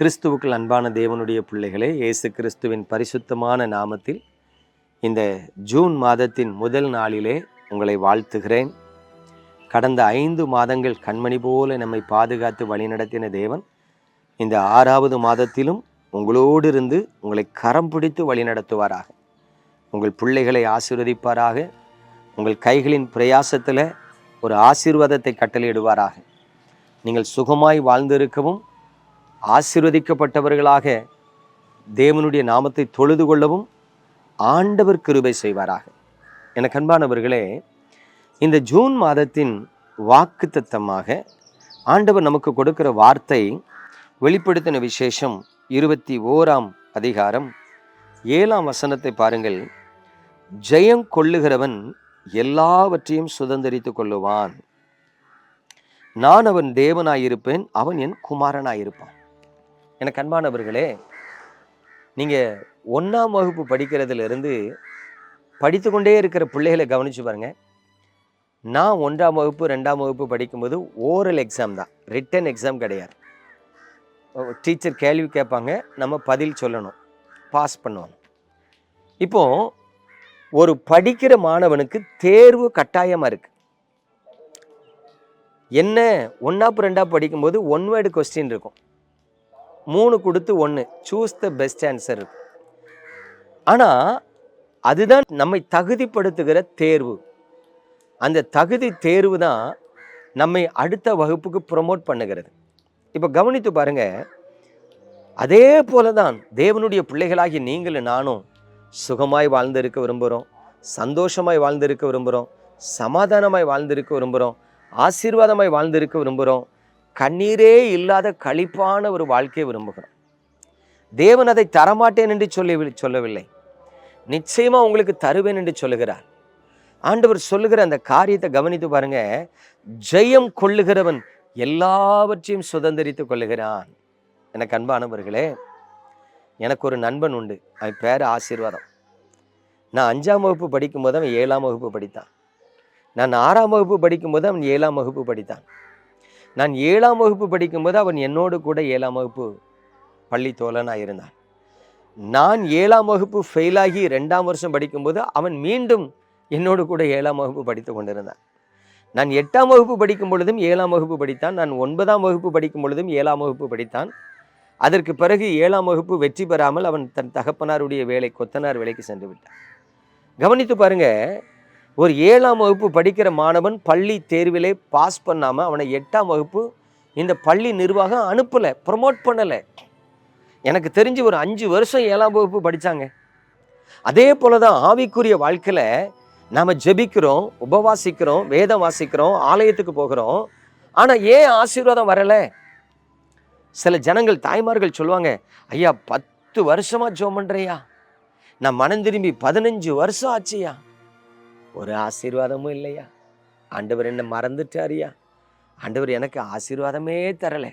கிறிஸ்துவுக்குள் அன்பான தேவனுடைய பிள்ளைகளே இயேசு கிறிஸ்துவின் பரிசுத்தமான நாமத்தில் இந்த ஜூன் மாதத்தின் முதல் நாளிலே உங்களை வாழ்த்துகிறேன். கடந்த ஐந்து மாதங்கள் கண்மணி போல நம்மை பாதுகாத்து வழிநடத்தின தேவன் இந்த ஆறாவது மாதத்திலும் உங்களோடு இருந்து உங்களை கரம் பிடித்து வழிநடத்துவாராக உங்கள் பிள்ளைகளை ஆசீர்வதிப்பாராக. உங்கள் கைகளின் பிரயாசத்தில் ஒரு ஆசீர்வாதத்தை கட்டளையிடுவாராக. நீங்கள் சுகமாய் வாழ்ந்திருக்கவும் ஆசிர்வதிக்கப்பட்டவர்களாக தேவனுடைய நாமத்தை தொழுது கொள்ளவும் ஆண்டவர் கிருபை செய்வாராக. எனக்கு அன்பானவர்களே இந்த ஜூன் மாதத்தின் வாக்குத்தத்தமாக ஆண்டவர் நமக்கு கொடுக்கிற வார்த்தை வெளிப்படுத்தின விசேஷம் இருபத்தி ஓராம் அதிகாரம் ஏழாம் வசனத்தை பாருங்கள். ஜெயம் கொள்ளுகிறவன் எல்லாவற்றையும் சுதந்திரித்து கொள்ளுவான். நான் அவன் தேவனாயிருப்பேன் அவன் என் குமாரனாயிருப்பான். எனக்கு அன்பானவர்களே நீங்கள் ஒன்றாம் வகுப்பு படிக்கிறதுலேருந்து படித்துக்கொண்டே படித்து கொண்டே இருக்கிற பிள்ளைகளை கவனித்து பாருங்கள் நான் ஒன்றாம் வகுப்பு ரெண்டாம் வகுப்பு படிக்கும்போது ஓரல் எக்ஸாம் தான். ரிட்டன் எக்ஸாம் கிடையாது. டீச்சர் கேள்வி கேட்பாங்க நம்ம பதில் சொல்லணும். பாஸ் பண்ணுவோம் இப்போ ஒரு படிக்கிற மாணவனுக்கு தேர்வு கட்டாயமாக இருக்கு. என்ன ஒன்றாப்பு ரெண்டாப்பு படிக்கும்போது ஒன் வேர்டு கொஸ்டின் இருக்கும். மூணு கொடுத்து ஒன்று சூஸ் த பெஸ்ட் ஆன்சர் ஆனால் அதுதான் நம்மை தகுதிப்படுத்துகிற தேர்வு. அந்த தகுதி தேர்வு தான் நம்மை அடுத்த வகுப்புக்கு ப்ரொமோட் பண்ணுகிறது. இப்போ கவனித்து பாருங்க. அதே போல தான் தேவனுடைய பிள்ளைகளாகி நீங்களும் நானும் சுகமாய் வாழ்ந்திருக்க விரும்புகிறோம். சந்தோஷமாய் வாழ்ந்திருக்க விரும்புகிறோம். சமாதானமாய் வாழ்ந்திருக்க விரும்புகிறோம். ஆசீர்வாதமாய் வாழ்ந்திருக்க விரும்புகிறோம். கண்ணீரே இல்லாத கழிப்பான ஒரு வாழ்க்கையை விரும்புகிறோம். தேவன் அதை தரமாட்டேன் என்று சொல்லி சொல்லவில்லை. நிச்சயமாக உங்களுக்கு தருவேன் என்று சொல்லுகிறார். ஆண்டவர் சொல்லுகிற அந்த காரியத்தை கவனித்து பாருங்க. ஜெயம் கொள்ளுகிறவன் எல்லாவற்றையும் சுதந்திரித்து கொள்ளுகிறான். எனக்கு அன்பானவர்களே எனக்கு ஒரு நண்பன் உண்டு. அவன் பேர் ஆசீர்வாதம். நான் அஞ்சாம் வகுப்பு படிக்கும்போது அவன் ஏழாம் வகுப்பு படித்தான். நான் ஆறாம் வகுப்பு படிக்கும்போது அவன் ஏழாம் வகுப்பு படித்தான். நான் ஏழாம் வகுப்பு படிக்கும்போது அவன் என்னோடு கூட ஏழாம் வகுப்பு பள்ளி தோழனாக இருந்தான். நான் ஏழாம் வகுப்பு ஃபெயிலாகி ரெண்டாம் வருஷம் படிக்கும்போது அவன் மீண்டும் என்னோடு கூட ஏழாம் வகுப்பு படித்து கொண்டிருந்தான். நான் எட்டாம் வகுப்பு படிக்கும் பொழுதும் ஏழாம் வகுப்பு படித்தான். நான் ஒன்பதாம் வகுப்பு படிக்கும் பொழுதும் ஏழாம் வகுப்பு படித்தான். அதற்கு பிறகு ஏழாம் வகுப்பு வெற்றி பெறாமல் அவன் தன் தகப்பனாருடைய வேலை கொத்தனார் வேலைக்கு சென்று விட்டான். கவனித்து பாருங்க ஒரு ஏழாம் வகுப்பு படிக்கிற மாணவன் பள்ளி தேர்விலே பாஸ் பண்ணாமல் அவனை எட்டாம் வகுப்பு இந்த பள்ளி நிர்வாகம் அனுப்பலை ப்ரமோட் பண்ணலை. எனக்கு தெரிஞ்சு ஒரு அஞ்சு வருஷம் ஏழாம் வகுப்பு படித்தாங்க அதே போல தான் ஆவிக்குரிய வாழ்க்கையில் நாம் ஜெபிக்கிறோம் உபவாசிக்கிறோம் வேதம் வாசிக்கிறோம் ஆலயத்துக்கு போகிறோம். ஆனால் ஏன் ஆசீர்வாதம் வரலை? சில ஜனங்கள் தாய்மார்கள் சொல்லுவாங்க ஐயா பத்து வருஷமாக ஜோம் பண்ணுறையா நான் மனம் திரும்பி பதினஞ்சு வருஷம் ஆச்சுயா? ஒரு ஆசீர்வாதமும் இல்லையா? ஆண்டவர் என்ன மறந்துட்டாரியா? ஆண்டவர் எனக்கு ஆசீர்வாதமே தரலை.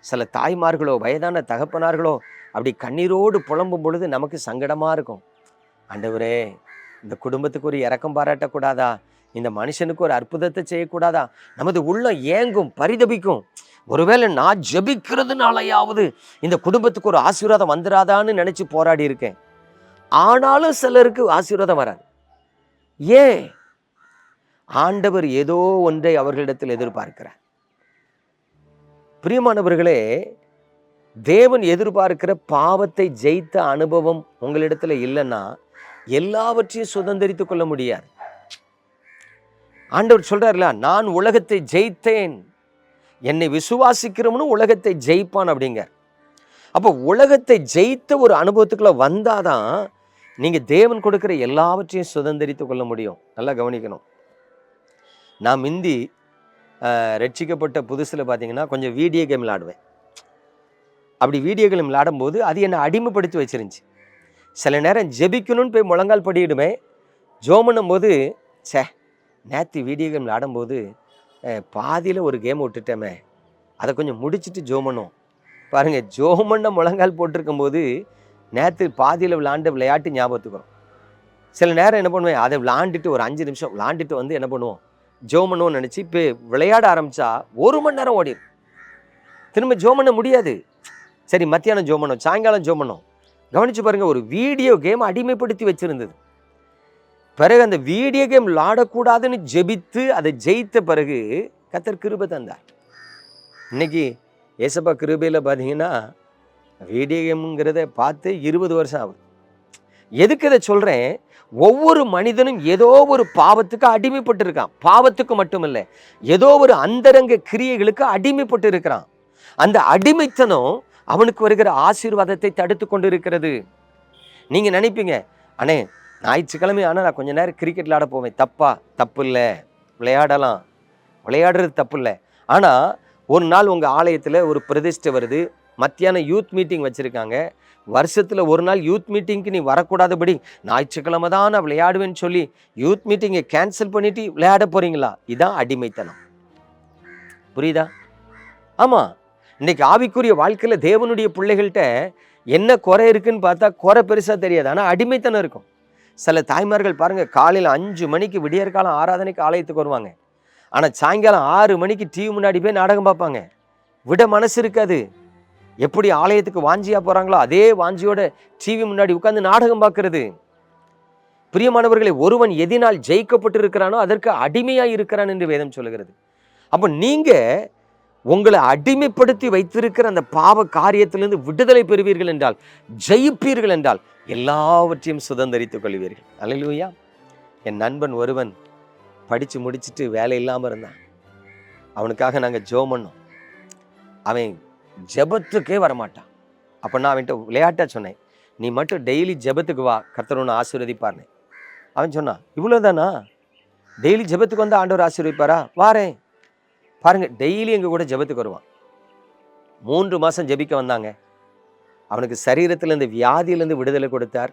சில தாய்மார்களோ வயதான தகப்பனார்களோ அப்படி கண்ணீரோடு புலம்பும் பொழுது நமக்கு சங்கடமாக இருக்கும். ஆண்டவரே இந்த குடும்பத்துக்கு ஒரு இறக்கம் பாராட்டக்கூடாதா? இந்த மனுஷனுக்கு ஒரு அற்புதத்தை செய்யக்கூடாதா? நமது உள்ளம் ஏங்கும் பரிதபிக்கும். ஒருவேளை நான் ஜபிக்கிறதுனாலையாவது இந்த குடும்பத்துக்கு ஒரு ஆசீர்வாதம் வந்துடாதான்னு நினச்சி போராடி இருக்கேன் ஆனாலும் சிலருக்கு ஆசீர்வாதம் வராது. ஏன் ஆண்டவர் ஏதோ ஒன்றை அவர்களிடத்தில் எதிர்பார்க்கிறார். பிரியமானவர்களே தேவன் எதிர்பார்க்கிற பாவத்தை ஜெயித்த அனுபவம் உங்களிடத்துல இல்லைன்னா எல்லாவற்றையும் சுதந்திரித்துக் கொள்ள முடியாது. ஆண்டவர் சொல்றாருல நான் உலகத்தை ஜெயித்தேன். என்னை விசுவாசிக்கிறவனு உலகத்தை ஜெயிப்பான் அப்படிங்க அப்போ உலகத்தை ஜெயித்த ஒரு அனுபவத்துக்குள்ள வந்தாதான் நீங்கள் தேவன் கொடுக்குற எல்லாவற்றையும் சுதந்திரித்து கொள்ள முடியும். நல்லா கவனிக்கணும். நான் மிந்தி ரட்சிக்கப்பட்ட புதுசில் பார்த்தீங்கன்னா கொஞ்சம் வீடியோ கேம் விளாடுவேன் அப்படி வீடியோ கேம் விளாடும்போது அது என்னை அடிமைப்படுத்தி வச்சிருந்துச்சு. சில நேரம் ஜெபிக்கணும்னு போய் முழங்கால் படியிடுமே ஜோம் பண்ணும்போது ச்சே நேற்று வீடியோ கேம் விளாடும்போது பாதியில் ஒரு கேம் விட்டுட்டேமே. அதை கொஞ்சம் முடிச்சுட்டு ஜோம் பண்ணும் பாருங்கள் ஜோம் பண்ண முழங்கால் போட்டிருக்கும்போது நேற்று பாதியில் விளாண்டு விளையாட்டு ஞாபகத்துக்கு சில நேரம் என்ன பண்ணுவேன் அதை விளாண்டுட்டு ஒரு அஞ்சு நிமிஷம் விளாண்டுட்டு வந்து என்ன பண்ணுவோம் ஜோ பண்ணுவோம்னு நினச்சி இப்போ விளையாட ஆரம்பித்தா ஒரு மணி நேரம் ஓடிடும் திரும்ப ஜோ பண்ண முடியாது. சரி மத்தியானம் ஜோ பண்ணோம் சாயங்காலம் ஜோ பண்ணோம். கவனித்து பாருங்கள் ஒரு வீடியோ கேம் அடிமைப்படுத்தி வச்சுருந்தது. பிறகு அந்த வீடியோ கேம் விளாடக்கூடாதுன்னு ஜெபித்து அதை ஜெயித்த பிறகு கத்தர் கிருபை தந்தார். இன்னைக்கு ஏசப்பா கிருபையில் பார்த்தீங்கன்னா வீடியோ கேமுங்கிறத பார்த்து இருபது வருஷம் ஆகுது. எதுக்கு இதை சொல்கிறேன் ஒவ்வொரு மனிதனும் ஏதோ ஒரு பாவத்துக்கு அடிமைப்பட்டு இருக்கான் பாவத்துக்கு மட்டுமில்லை ஏதோ ஒரு அந்தரங்க கிரியைகளுக்கு அடிமைப்பட்டு இருக்கிறான் அந்த அடிமைத்தனம் அவனுக்கு வருகிற ஆசீர்வாதத்தை தடுத்து கொண்டு இருக்கிறது நீங்கள் நினைப்பீங்க அண்ணே ஞாயிற்றுக்கிழமை ஆனால் நான் கொஞ்ச நேரம் கிரிக்கெட் விளையாட போவேன். தப்பா? தப்பு இல்லை. விளையாடலாம். விளையாடுறது தப்பு இல்லை. ஆனால் ஒரு நாள் உங்கள் ஆலயத்தில் ஒரு பிரதிஷ்டை வருது. மத்தியானம் யூத் மீட்டிங் வச்சுருக்காங்க. வருஷத்தில் ஒரு நாள் யூத் மீட்டிங்க்கு நீ வரக்கூடாதபடி ஞாயிற்றுக்கிழமை தான் நான் விளையாடுவேன்னு சொல்லி யூத் மீட்டிங்கை கேன்சல் பண்ணிவிட்டு விளையாட போகிறீங்களா இதான் அடிமைத்தனம். புரியுதா? ஆமாம் இன்றைக்கி ஆவிக்குரிய வாழ்க்கையில் தேவனுடைய பிள்ளைகள்கிட்ட என்ன குறை இருக்குன்னு பார்த்தா குறை பெருசாக தெரியாது. ஆனால் அடிமைத்தனம் இருக்கும். சில தாய்மார்கள் பாருங்கள் காலையில் அஞ்சு மணிக்கு விடியற்காலம் ஆராதனைக்கு ஆலயத்துக்கு வருவாங்க. ஆனால் சாயங்காலம் ஆறு மணிக்கு டிவி முன்னாடி போய் நாடகம் பார்ப்பாங்க. விட மனசு இருக்காது. எப்படி ஆலயத்துக்கு வாஞ்சியாக போகிறாங்களோ அதே வாஞ்சியோட டிவி முன்னாடி உட்காந்து நாடகம் பார்க்கறது. பிரியமானவர்களை ஒருவன் எதினால் ஜெயிக்கப்பட்டு இருக்கிறானோ அதற்கு அடிமையாக இருக்கிறான் என்று வேதம் சொல்லுகிறது. அப்போ நீங்கள் உங்களை அடிமைப்படுத்தி வைத்திருக்கிற அந்த பாவ காரியத்திலிருந்து விடுதலை பெறுவீர்கள் என்றால் ஜெயிப்பீர்கள் என்றால் எல்லாவற்றையும் சுதந்திரித்துக் கொள்வீர்கள். அலையிலூயா என் நண்பன் ஒருவன் படித்து முடிச்சுட்டு வேலை இல்லாமல் இருந்தான். அவனுக்காக நாங்கள் ஜோ பண்ணோம். அவன் ஜெபத்துக்கே வரமாட்டான். அப்போ நான் அவன்கிட்ட விளையாட்டாக சொன்னேன். நீ மட்டும் டெய்லி ஜெபத்துக்கு வா கர்த்தர் ஒன்று ஆசீர்வதிப்பார்னு. அவன் சொன்னான் இவ்வளோதானா டெய்லி ஜெபத்துக்கு வந்து ஆண்டவர் ஆசீர்வதிப்பாரா? வாரேன். பாருங்கள் டெய்லி எங்கள் கூட ஜெபத்துக்கு வருவான். மூன்று மாதம் ஜெபிக்க வந்தாங்க. அவனுக்கு சரீரத்தில் இந்த வியாதியிலேருந்து விடுதலை கொடுத்தார்.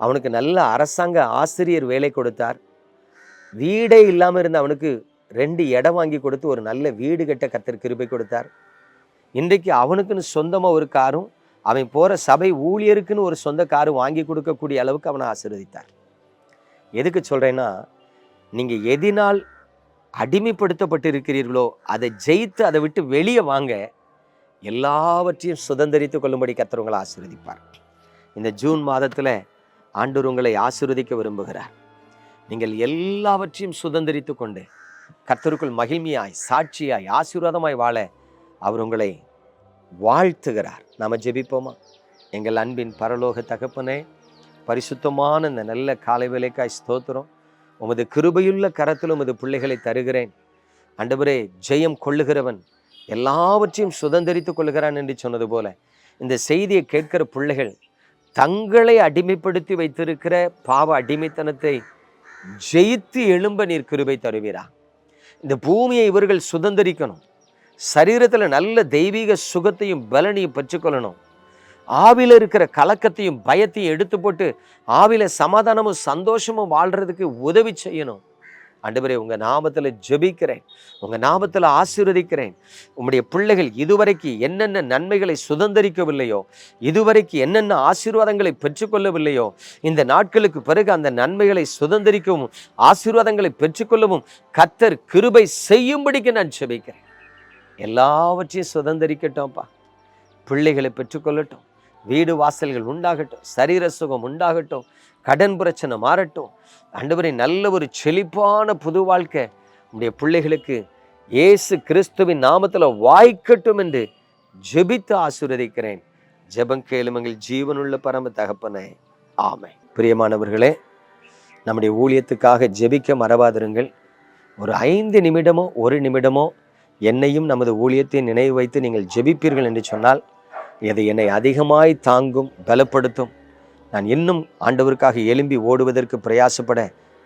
அவனுக்கு நல்ல அரசாங்க ஆசிரியர் வேலை கொடுத்தார். வீடே இல்லாமல் இருந்த அவனுக்கு ரெண்டு இடம் வாங்கி கொடுத்து ஒரு நல்ல வீடு கட்ட கத்தர் கிருபை கொடுத்தார். இன்றைக்கு அவனுக்குன்னு சொந்தமாக ஒரு காரும் அவன் போகிற சபை ஊழியருக்குன்னு ஒரு சொந்த காரும் வாங்கி கொடுக்கக்கூடிய அளவுக்கு அவனை ஆசீர்வதித்தார். எதுக்கு சொல்கிறேன்னா நீங்கள் எதினால் அடிமைப்படுத்தப்பட்டு இருக்கிறீர்களோ அதை ஜெயித்து அதை விட்டு வெளியே வாங்க எல்லாவற்றையும் சுதந்திரித்து கொள்ளும்படி கத்தர் ஆசீர்வதிப்பார். இந்த ஜூன் மாதத்தில் ஆண்டவர் உங்களை ஆசீர்வதிக்க விரும்புகிறார். நீங்கள் எல்லாவற்றையும் சுதந்திரித்து கொண்டு கர்த்தருக்குள் மகிழ்மையாய் சாட்சியாய் ஆசீர்வாதமாய் வாழ அவர் உங்களை வாழ்த்துகிறார். நாம் ஜெபிப்போமா? எங்கள் அன்பின் பரலோக தகப்பனே பரிசுத்தமான இந்த நல்ல காலை வேலைக்காய் ஸ்தோத்திரம். உமது கிருபையுள்ள கரத்தில் உமது பிள்ளைகளை தருகிறேன். அண்டபுரே ஜெயம் கொள்ளுகிறவன் எல்லாவற்றையும் சுதந்திரித்துக் கொள்கிறான் என்று சொன்னது போல இந்த செய்தியை கேட்கிற பிள்ளைகள் தங்களை அடிமைப்படுத்தி வைத்திருக்கிற பாவ அடிமைத்தனத்தை ஜெயித்து எழும்ப நீர் கிருபை தருவீரா? இந்த பூமியை இவர்கள் சுதந்திரிக்கணும். சரீரத்தில் நல்ல தெய்வீக சுகத்தையும் பலனையும் பெற்றுக்கொள்ளணும். ஆவில இருக்கிற கலக்கத்தையும் பயத்தையும் எடுத்து போட்டு ஆவில சமாதானமும் சந்தோஷமும் வாழ்றதுக்கு உதவி செய்யணும். ஆண்டவரே உங்கள் நாமத்தில் ஜெபிக்கிறேன். உங்கள் நாமத்தில் ஆசீர்வதிக்கிறேன். உங்களுடைய பிள்ளைகள் இதுவரைக்கு என்னென்ன நன்மைகளை சுதந்திரிக்கவில்லையோ இதுவரைக்கு என்னென்ன ஆசீர்வாதங்களை பெற்றுக்கொள்ளவில்லையோ இந்த நாட்களுக்கு பிறகு அந்த நன்மைகளை சுதந்திரிக்கவும் ஆசீர்வாதங்களை பெற்றுக்கொள்ளவும் கத்தர் கிருபை செய்யும்படிக்கு நான் ஜெபிக்கிறேன். எல்லாவற்றையும் சுதந்திரிக்கட்டும்ப்பா. பிள்ளைகளை பெற்றுக்கொள்ளட்டும். வீடு வாசல்கள் உண்டாகட்டும். சரீர சுகம் உண்டாகட்டும். கடன் பிரச்சனை மாறட்டும். ஆண்டவரே நல்ல ஒரு செழிப்பான புது வாழ்க்கை உடைய பிள்ளைகளுக்கு இயேசு கிறிஸ்துவின் நாமத்தில் வாய்க்கட்டும் என்று ஜெபித்து ஆசீர்வதிக்கிறேன். ஜெபம் கேளுமங்கள் ஜீவனுள்ள பரம தகப்பனே. ஆமை பிரியமானவர்களே நம்முடைய ஊழியத்துக்காக ஜெபிக்க மறவாதிருங்கள். ஒரு ஐந்து நிமிடமோ ஒரு நிமிடமோ என்னையும் நமது ஊழியத்தை நினைவு வைத்து நீங்கள் ஜெபிப்பீர்கள் என்று சொன்னால் இது என்னை அதிகமாய் தாங்கும் பலப்படுத்தும். நான் இன்னும் ஆண்டவருக்காக எழும்பி ஓடுவதற்கு பிரயாசப்பட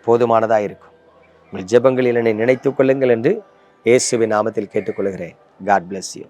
போதுமானதாக இருக்கும். உங்கள் ஜெபங்களில் என்னை நினைத்துக் கொள்ளுங்கள் என்று இயேசுவின் நாமத்தில் கேட்டுக்கொள்கிறேன். God bless you